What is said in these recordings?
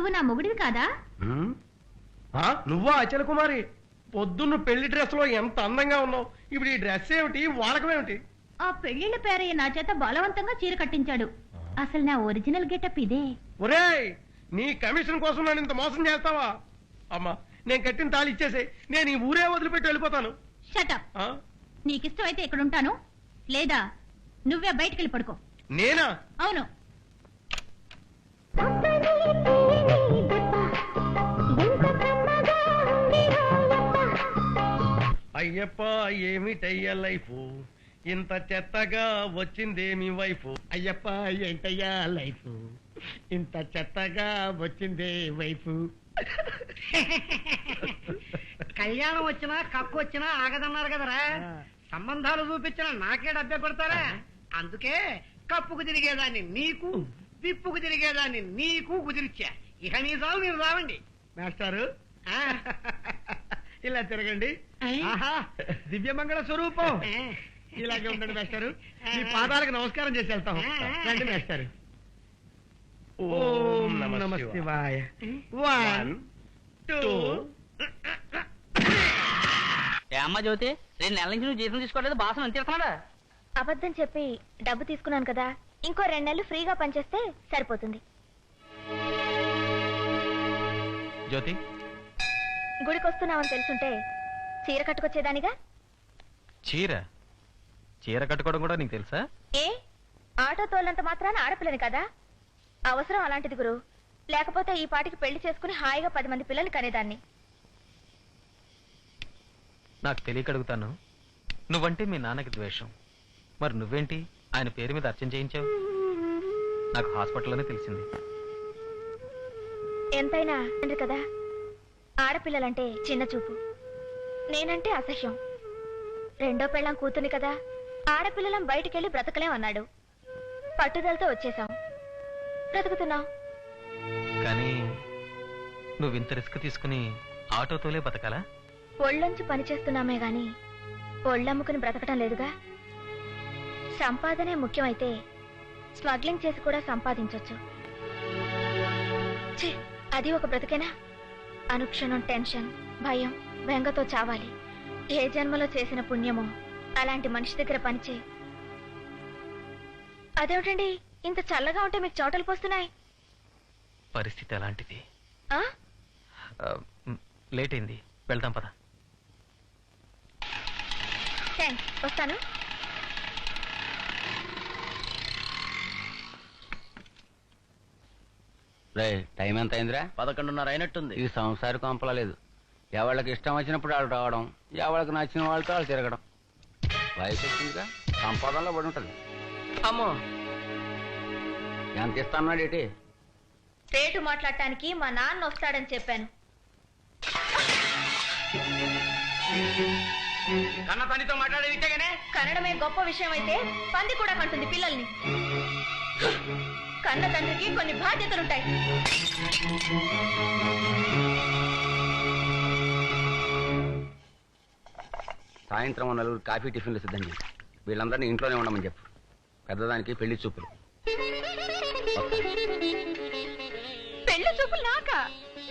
నువ్వు నా మొగుడివి కాదా? ఆ, నువ్వా అచల కుమారి? పొద్దున్న పెళ్ళి డ్రెస్లో ఎంత అందంగా ఉన్నావు? ఇప్పుడు ఈ డ్రెస్ ఏమిటి? వాడకమేమిటి ఆ పెళ్ళిళ్ళ పేరయ్య నా చేత బలవంతంగా చీర కట్టించాడు. అసలు నా ఒరిజినల్ గెటప్ ఇదే. ఒరేయ్ నీ కమిషన్ కోసం నన్ను ఇంత మోసం చేస్తావా? అమ్మా నేను కట్టిన తాళి ఇచ్చేసి. నేను ఈ ఊరే వదిలిపెట్టి వెళ్ళిపోతాను. షటప్ ఆ? నీకిష్టమైతే ఇక్కడ ఉంటాను లేదా నువ్వే బయటికి వెళ్ళి పడుకో. నేనా? అవును. అయ్యప్ప ఏమిటయ్య లైఫ్? ఇంత చెత్తగా వచ్చిందేమి వైఫ్ అయ్యప్ప ఏంటయ్యా లైఫ్? ఇంత చెత్తగా వచ్చిందే వైపు? కళ్యాణం వచ్చినా కక్కు వచ్చినా ఆగదన్నారు కదరా? సంబంధాలు చూపించిన నాకే డబ్బే కొడతారా అందుకే కప్పుకు తిరిగేదాన్ని నీకు విప్పుకు తిరిగేదాన్ని నీకు కుదిరిచ్చా. ఇక నీ చాలు మీరు రావండి. మాస్టారు? ఇలా తిరగండి. ఆహా దివ్యమంగళ స్వరూపం. ఇలాగే ఉండండి మాస్టారు. మీ పాదాలకు నమస్కారం చేసి వెళ్తాం. రండి మాస్టారు. ఓం నమ శివాయ. One two. అమ్మ జ్యోతి రెండు నెలల నుంచి నువ్వు జీతం తీసుకోవట్లేదు బాసం ఎంత ఇస్తున్నాడా అబద్ధం చెప్పి డబ్బు తీసుకున్నాను కదా ఇంకో రెండు నెలలు ఫ్రీగా పనిచేస్తే సరిపోతుంది. జ్యోతి గుడికి వస్తున్నావని తెలుసుంటే చీర కట్టుకొచ్చేదానిగా? చీర? చీర కట్టుకోవడం కూడా నీకు తెలుసా? ఏ? ఆటో తోలంత మాత్రాన ఆడపిల్లని కదా? అవసరం అలాంటిది గురు. లేకపోతే ఈ పాటికి పెళ్ళి చేసుకుని హాయిగా పది మంది పిల్లలు కనేదాన్ని. నాకు తెలియక అడుగుతాను నువ్వంటే మీ నాన్నకి ద్వేషం. మరి నువ్వేంటి? ఆయన పేరు మీద అర్చన చేయించావు? నాకు హాస్పిటల్లోనే తెలిసింది. ఎంతైనా కదా? ఆడపిల్లలంటే చిన్న చూపు. నేనంటే అసహ్యం. రెండో పెళ్ళం కూతుని కదా ఆడపిల్లలం బయటికెళ్ళి బ్రతకలేం అన్నాడు. పట్టుదలతో వచ్చేసాం బ్రతుకుతున్నాం. కానీ నువ్వు ఇంత రిస్క్ తీసుకుని ఆటోతోలే బతకాలా? ఒళ్ళొంచి పనిచేస్తున్నామే గాని ఒళ్ళమ్ముకుని బ్రతకటం లేదుగా? సంపాదనే ముఖ్యమైతే స్మగ్లింగ్ చేసి కూడా సంపాదించొచ్చు. ఛీ, అది ఒక బ్రతికేనా? అనుక్షణం టెన్షన్ భయం బెంగతో చావాలి. ఏ జన్మలో చేసిన పుణ్యమో అలాంటి మనిషి దగ్గర పనిచే. అదేమిటండి ఇంత చల్లగా ఉంటే మీకు చోటలు పోస్తున్నాయి? పరిస్థితి అలాంటిది. ఆ? లేట్ అయింది. వెళ్దాం పద. థ్యాంక్స్ వస్తాను. రే టైం ఎంత అయిందిరా పదకొండున్నర అయినట్టుంది. ఇది సంసారి కొంపలేదు ఎవళ్ళకి ఇష్టం వచ్చినప్పుడు వాళ్ళు రావడం ఎవళ్ళకి నచ్చిన వాళ్ళతో వాళ్ళు తిరగడం. వయసు వచ్చిందిగా సంపాదనలో పడి ఉంటుంది. అమ్మో. ఎంత ఇస్తాన్నాడు ఏంటి? రేటు మాట్లాడటానికి మా నాన్న వస్తాడని చెప్పాను. కన్న తల్లితో మాట్లాడేది ఇట్టగానే కన్నడమే గొప్ప విషయం అయితే పంది కూడా కంటుంది పిల్లల్ని. కన్న తండ్రికి కొన్ని బాధ్యతలుంటాయి. సాయంత్రం నలుగురు కాఫీ టిఫిన్లు సిద్ధం చేసి వీళ్ళందరినీ ఇంట్లోనే ఉండమని చెప్పు. పెద్దదానికి పెళ్ళి చూపులు. పెళ్ళి చూపులు నాక?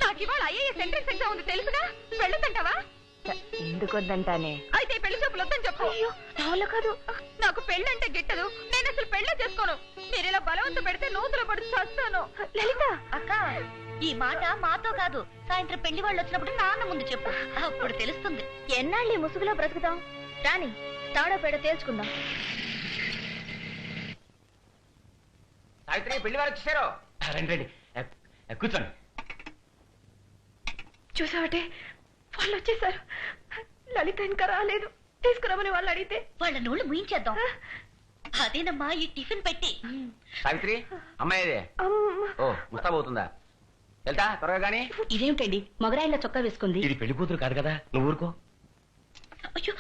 నాకు ఇవాళ ఐఏఎస్ ఎంట్రన్స్ ఎగ్జామ్ ఉంది తెలుసుగా? వెళ్ళొద్దంటావా ఎందుకు వద్దంటానే అయితే పెళ్ళి చూపులు వద్దని చెప్పు నా కాదు. నాకు పెళ్ళి అంటే గిట్టదు. నేను అసలు పెళ్ళి చేసుకోను. మీరు ఇలా బలవంత పెడితే నూతులు పడి చస్తాను. లలిత! అక్క ఈ మాట మాతో కాదు. సాయంత్రం పెళ్ళి వాళ్ళు వచ్చినప్పుడు నాన్న ముందు చెప్పు. అప్పుడు తెలుస్తుంది. ఎన్నాళ్ళు ఈ ముసుగులో బ్రతుకుతాం? రాని తాడో పేడ తేల్చుకుందాం. సావిత్రి పెళ్ళి వారు వచ్చేసారు. రండి రండి. కూర్చోండి. చూసావటే? వాళ్ళు వచ్చేసారు. లలిత ఇంకా రాలేదు. తీసుకురామని వాళ్ళు అడిగితే? వాళ్ళ నోళ్ళు ముయించేద్దాం. అదేనమ్మా ఈ టిఫిన్ పెట్టి. సావిత్రి అమ్మాయి అదే ఓ ముస్తాబోతుందా వెళ్తా త్వరగా కానీ ఇదేమిటండి? మొగరాయిల చొక్కా వేసుకుంది. ఇది పెళ్ళి కూతురు కాదు కదా? నువ్వు ఊరుకో. అయ్యో.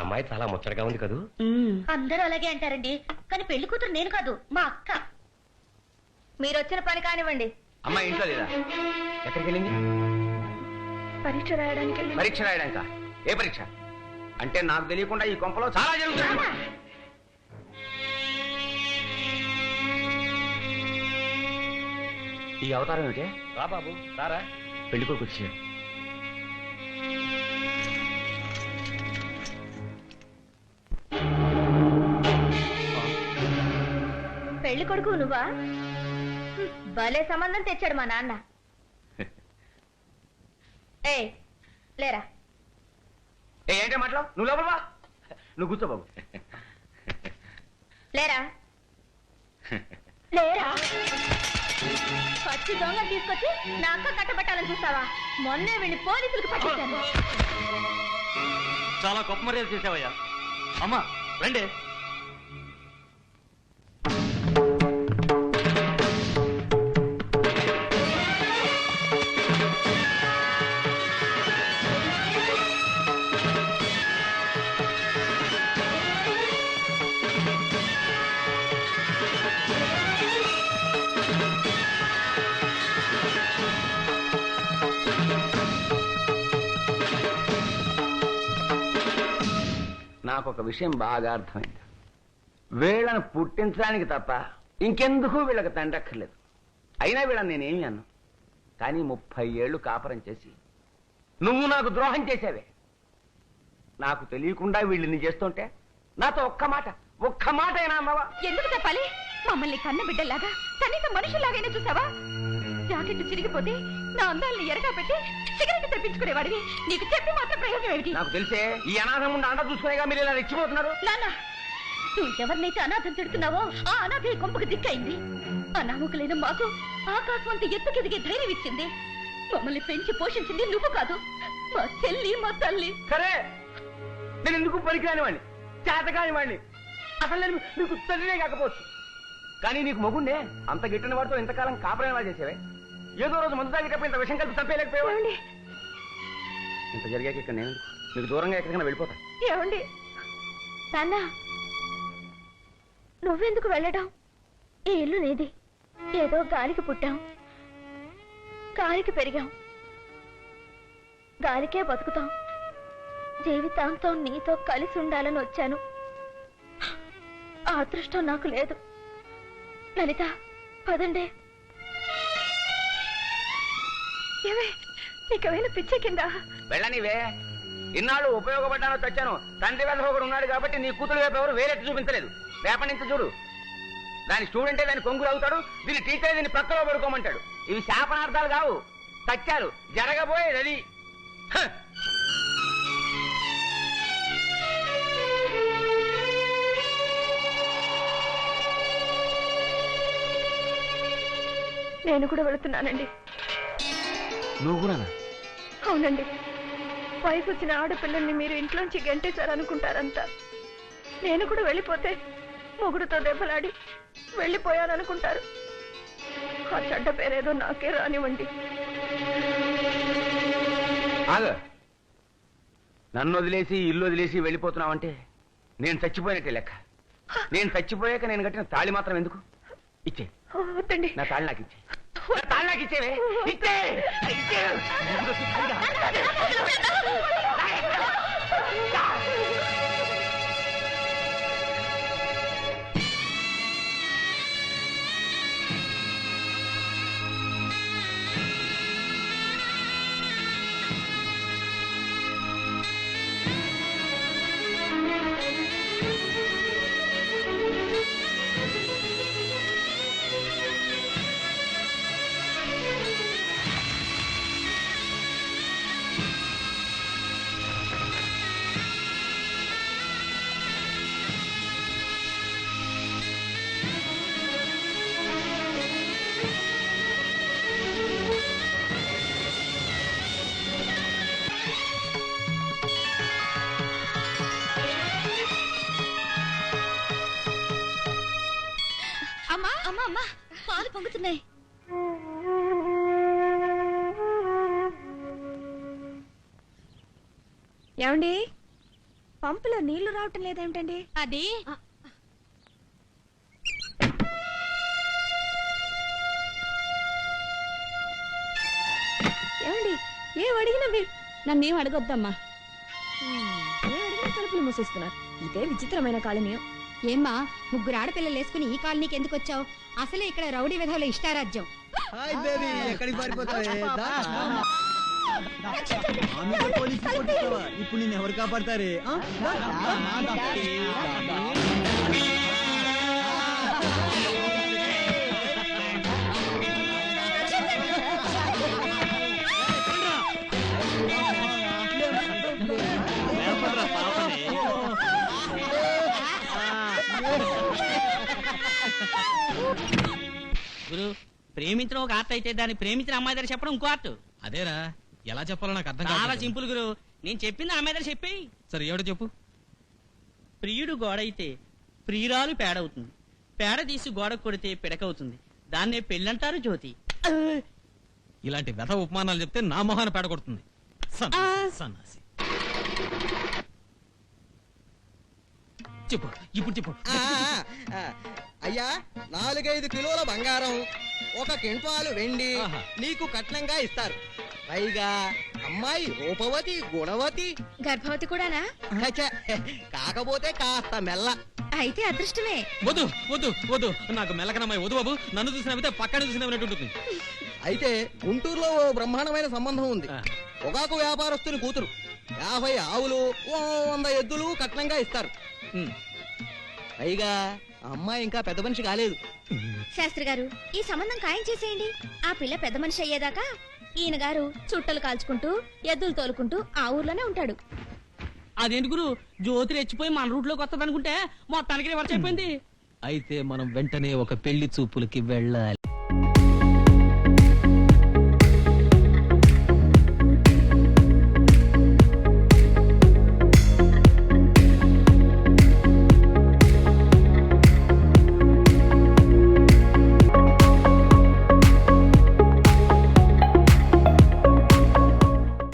అమ్మాయి చాలా ముచ్చటగా ఉంది కదూ. అందరూ అలాగే అంటారండి. కానీ పెళ్ళి కూతురు నేను కాదు మా అక్క. మీరు వచ్చిన పని కానివ్వండి. అమ్మాయి ఇంట్లో లేదా? ఎక్కడికి వెళ్ళింది పరీక్ష రాయడానికి పరీక్ష రాయడానిక? ఏ పరీక్ష? అంటే నాకు తెలియకుండా ఈ కొంపలో చాలా జరుగుతుంది ఈ అవతారం ఏమిటి? రా బాబు రారా. పెళ్ళి కొడుకు వచ్చాడు పెళ్ళి కొడుకు నువ్వా? భలే సంబంధం తెచ్చాడు మా నాన్న. ఏ లేరా? ఏంటే మాట్లాడు నువ్వు లోపల బా నువ్వు కూర్చో బాబు. లేరా? లేరా? పచ్చి దొంగ తీసుకొచ్చి నా అక్క కట్టబెట్టాలని చూస్తావా? మొన్నే వెళ్ళి పోలీసులకు పట్టించాను. చాలా గొప్ప మర్యాద చేసావయ్యా. అమ్మా రండి. నాకు ఒక విషయం బాగా అర్థమైంది. వీళ్ళను పుట్టించడానికి తప్ప ఇంకెందుకు వీళ్ళకి తండ్రక్కర్లేదు అయినా వీళ్ళని నేనేమి అన్నా. కానీ ముప్పై ఏళ్ళు కాపురం చేసి నువ్వు నాకు ద్రోహం చేసావే నాకు తెలియకుండా వీళ్ళని చేస్తుంటే నాతో ఒక్క మాట ఒక్క మాట అయినా అన్నావా ఎందుకు చెప్పాలి మమ్మల్ని కన్న బిడ్డలాగా కనీసం మనుషులాగైనా చూసావా? జాకెట్ చిరిగిపోతే నా అందాలను ఎరగా పెట్టి సిగరెట్ తెప్పించుకునేవాడివి. నీకు చెప్పి మాత్రం ప్రయోజనం ఏమిటి? నాకు తెలిసే ఈ అనాథం ఉండి అండ చూసుకునేగా మీరు ఇలా రెచ్చిపోతున్నారు. నాన్న నువ్వు ఎవరినైతే అనాథం తిడుతున్నావో ఆ అనాథ ఈ కొంపకు దిక్కైంది అనామకులైన మాకు ఆకాశం అంత ఎత్తుకెదిగే ధైర్యం ఇచ్చింది. మమ్మల్ని పెంచి పోషించింది నువ్వు కాదు. మా చెల్లి మా తల్లి. సరే నేను ఎందుకు పనికిరాని వాడిని చేతకాని వాడిని అసలు నేను నీకు తల్లినే కాకపోవచ్చు. కానీ నీకు మొగుండే? అంత గిట్టిన వాడితో ఇంతకాలం కాపురం ఎలా చేసేవే? ఏదో రోజు మందు తాగేటప్పుడు ఇంత విషయం కలిపి చంపేయలేకపోయావా ఏమండి? ఇంత జరిగాక ఇక్కడ నేను నీకు దూరంగా ఎక్కడికైనా వెళ్ళిపోతా. ఏమండి? నాన్న నువ్వెందుకు వెళ్ళడం? ఈ ఇల్లు నీది. ఏదో గాలికి పుట్టాం. గాలికి పెరిగాం. గాలికే బతుకుతాం. జీవితాంతం నీతో కలిసి ఉండాలని వచ్చాను. ఆ అదృష్టం నాకు లేదు. లలిత పదండి. ఏమే నీకేమైనా పిచ్చే కింద? వెళ్ళనివే. ఇన్నాళ్ళు ఉపయోగపడ్డానో తెచ్చాను. తండ్రి వెళ్ళ ఒకడు ఉన్నాడు కాబట్టి నీ కూతురు వైపు ఎవరు వేరెత్తి చూపించలేదు. రేపటి నుంచి చూడు. దాని స్టూడెంటే దాని కొంగులు అవుతాడు. దీని టీచరే దీన్ని ప్రక్కలో పడుకోమంటాడు. ఇవి శాపనార్థాలు కావు. తచ్చారు. జరగబోయేది అది. నేను కూడా వెళుతున్నానండి. నువ్వు కూడా అవునండి. వయసు వచ్చిన ఆడపిల్లల్ని మీరు ఇంట్లోంచి గంటేశారనుకుంటారంట నేను కూడా వెళ్ళిపోతే మొగుడుతో దెబ్బలాడి వెళ్ళిపోయాననుకుంటారు. ఆ చెడ్డ పేరేదో నాకే రానివ్వండి. ఆగ. నన్ను వదిలేసి ఇల్లు వదిలేసి వెళ్ళిపోతున్నావంటే నేను చచ్చిపోయినట్టే లెక్క. నేను చచ్చిపోయాక నేను కట్టిన తాళి మాత్రం ఎందుకు? ఇచ్చే. వద్దండి. నా తాళి నాకు ఇచ్చే. నా తాళి నాకు ఇచ్చేవే. ఇచ్చే. ఇచ్చే. అమ్మా అమ్మా పాలు పొంగుతున్నాయి. ఏమండి? పంపులో నీళ్ళు రావటం లేదేమిటండి? అది ఏమండి ఏం అడిగినా మీరు? నన్నేం అడగొద్దమ్మా. ఏం అడిగినా తలుపులు మూసేస్తున్నారు. ఇదే విచిత్రమైన కాలనీ ఏమ్మా ముగ్గురు ఆడపిల్లలు వేసుకుని ఈ కాలనీకి ఎందుకు వచ్చావు అసలే ఇక్కడ రౌడీ విధవుల ఇష్టారాజ్యం హాయ్ బేబీ ఎక్కడికి పారిపోతావే దా. ఆమెతో పోలీసులు? ఇప్పుడు నేను ఎవరు కాపాడతారే ఆ? దా. ప్రేమించడం ఒక ఆర్ట్ అయితే దాన్ని ప్రేమించిన అమ్మాయి దగ్గర చెప్పడం ఇంకో ఆర్ట్. అదేరా ఎలా చెప్పాలో నాకు అర్థం చాలా కాదు సింపుల్ గురు. నేను చెప్పింది అమ్మాయి దగ్గర చెప్పేయి. సరే ఏమిటో చెప్పు? ప్రియుడు గోడ అయితే ప్రియురాలు పేడవుతుంది. పేడ తీసి గోడ కొడితే పిడకవుతుంది. దాన్నే పెళ్ళంటారు జ్యోతి. ఇలాంటి వ్యథ ఉపమానాలు చెప్తే నా మొహాన పేడగొడుతుంది సన్నాసి, సన్నాసి. చెప్పు ఇప్పుడు చెప్పు. ఆ, ఆ, అయ్యా నాలుగైదు కిలోల బంగారం. ఒక క్వింటాలు వెండి. నీకు కట్నంగా ఇస్తారు. పైగా అమ్మాయి రూపవతి గుణవతి. గర్భవతి కూడానా? ఛ, కాకపోతే కాస్త మెల్ల. అయితే అదృష్టమే. వద్దు వద్దు వద్దు. నాకు మెల్లకనమ్మాయి వద్దు బాబు. నన్ను చూసినవితే పక్కన చూసినవినట్టు ఉంటుంది. అయితే గుంటూరులో ఓ బ్రహ్మాండమైన సంబంధం ఉంది. పొగాకు వ్యాపారస్తుని కూతురు. యాభై ఆవులు ఓ వంద ఎద్దులు కట్నంగా ఇస్తారు. పైగా అమ్మాయి ఇంకా పెద్ద మనిషి కాలేదు. శాస్త్రి గారు ఈ సంబంధం ఖాయం చేసేయండి. ఆ పిల్ల పెద్ద మనిషి అయ్యేదాకా ఈయన గారు చుట్టలు కాల్చుకుంటూ ఎద్దులు తోలుకుంటూ ఆ ఊర్లోనే ఉంటాడు. అదేంటి గురు? జ్యోతి రెచ్చిపోయి మన రూట్లోకి వస్తుంది అనుకుంటే మొత్తానికి రివర్స్ అయిపోయింది. అయితే మనం వెంటనే ఒక పెళ్ళి చూపులకి వెళ్ళాలి.